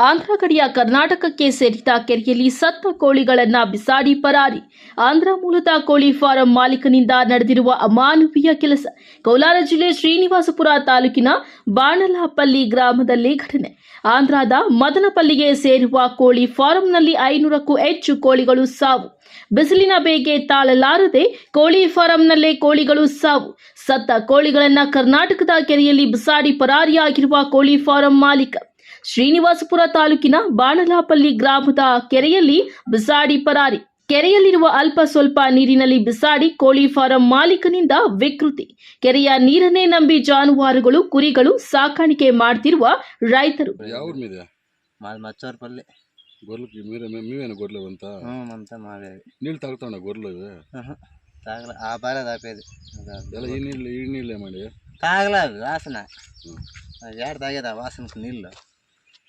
ಆಂಧ್ರ ಗಡಿಯ ಕರ್ನಾಟಕಕ್ಕೆ ಸೇರಿದ ಕೆರೆಯಲ್ಲಿ ಸತ್ತ ಕೋಳಿಗಳನ್ನ ಬಿಸಾಡಿ ಪರಾರಿ. ಆಂಧ್ರ ಮೂಲದ ಕೋಳಿ ಫಾರಂ ಮಾಲೀಕನಿಂದ ನಡೆದಿರುವ ಅಮಾನವೀಯ ಕೆಲಸ. ಕೋಲಾರ ಜಿಲ್ಲೆ ಶ್ರೀನಿವಾಸಪುರ ತಾಲೂಕಿನ ಬಾಣಲಹಪ್ಪಲ್ಲಿ ಗ್ರಾಮದಲ್ಲಿ ಘಟನೆ. ಆಂಧ್ರದ ಮದನಪಲ್ಲಿಗೆ ಸೇರುವ ಕೋಳಿ ಫಾರಂನಲ್ಲಿ ಐನೂರಕ್ಕೂ ಹೆಚ್ಚು ಕೋಳಿಗಳು ಸಾವು. ಬಿಸಿಲಿನ ಬೇಗೆ ತಾಳಲಾರದೆ ಕೋಳಿ ಫಾರಂನಲ್ಲೇ ಕೋಳಿಗಳು ಸಾವು. ಸತ್ತ ಕೋಳಿಗಳನ್ನ ಕರ್ನಾಟಕದ ಕೆರೆಯಲ್ಲಿ ಬಿಸಾಡಿ ಪರಾರಿಯಾಗಿರುವ ಕೋಳಿ ಫಾರಂ ಮಾಲೀಕ. ಶ್ರೀನಿವಾಸಪುರ ತಾಲೂಕಿನ ಬಾಣಲಾಪಲ್ಲಿ ಗ್ರಾಮದ ಕೆರೆಯಲ್ಲಿ ಬಿಸಾಡಿ ಪರಾರಿ ಕೆರೆಯಲ್ಲಿರುವ ಅಲ್ಪ ಸ್ವಲ್ಪ ನೀರಿನಲ್ಲಿ ಬಿಸಾಡಿ ಕೋಳಿ ಫಾರಂ ಮಾಲೀಕನಿಂದ ವಿಕೃತಿ ಕೆರೆಯ ನೀರನ್ನೇ ನಂಬಿ ಜಾನುವಾರುಗಳು ಕುರಿಗಳು ಸಾಕಾಣಿಕೆ ಮಾಡ್ತಿರುವ ರೈತರು ಯಾವ ఊరు మీద మాది మచ్చవరపల్లి గొర్రెలకి మీరే మేమేనా గొర్రెలు అంతా అంతా మావేది నీళ్ళు తాగుతాడా గొర్రెలు ఇవి? తాగల ఆ బాగా తాపేది ఎలా ఈ నీళ్ళు ఈ నీళ్ళు ఏమండి తాగలే అవి వాసన అది ఏడ తాగేది ఆ వాసనకు నీళ్ళు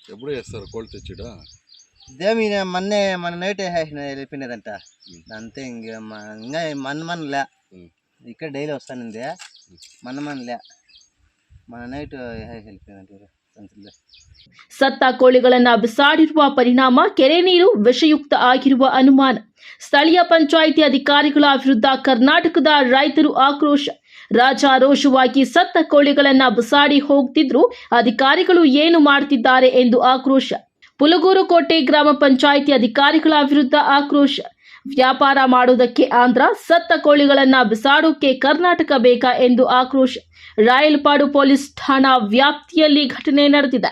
ఎప్పుడు వేస్తారు కోళ్ళు తెచ్చిడా ఇదేమి ఈయన మొన్నే మన నైట్ వేసేసిన వెళ్ళిపోయినదంట అంతే ఇంక మ- ఇంకా మన మన లే ఉమ్. ఇక్కడ డైలీ వస్తానంది మన మన లే మన నైట్ వేసేసి వెళ్ళిపోయినట్టు సంచుల్లో ಸತ್ತ ಕೋಳಿಗಳನ್ನ ಬಿಸಾಡಿರುವ ಪರಿಣಾಮ ಕೆರೆ ನೀರು ವಿಷಯುಕ್ತ ಆಗಿರುವ ಅನುಮಾನ ಸ್ಥಳೀಯ ಪಂಚಾಯಿತಿ ಅಧಿಕಾರಿಗಳ ವಿರುದ್ಧ ಕರ್ನಾಟಕದ ರೈತರು ಆಕ್ರೋಶ ರಾಜಾರೋಷವಾಗಿ ಸತ್ತ ಕೋಳಿಗಳನ್ನ ಬಿಸಾಡಿ ಹೋಗ್ತಿದ್ರು. ಅಧಿಕಾರಿಗಳು ಏನು ಮಾಡ್ತಿದ್ದಾರೆ ಎಂದು ಆಕ್ರೋಶ. ಪುಲಗೂರು ಕೋಟೆ ಗ್ರಾಮ ಪಂಚಾಯಿತಿ ಅಧಿಕಾರಿಗಳ ವಿರುದ್ಧ ಆಕ್ರೋಶ. ವ್ಯಾಪಾರ ಮಾಡುವುದಕ್ಕೆ ಆಂಧ್ರ, ಸತ್ತ ಕೋಳಿಗಳನ್ನ ಬಿಸಾಡೋಕೆ ಕರ್ನಾಟಕ ಬೇಕಾ ಎಂದು ಆಕ್ರೋಶ. ರಾಯಲ್ಪಾಡು ಪೊಲೀಸ್ ಠಾಣಾ ವ್ಯಾಪ್ತಿಯಲ್ಲಿ ಘಟನೆ ನಡೆದಿದೆ.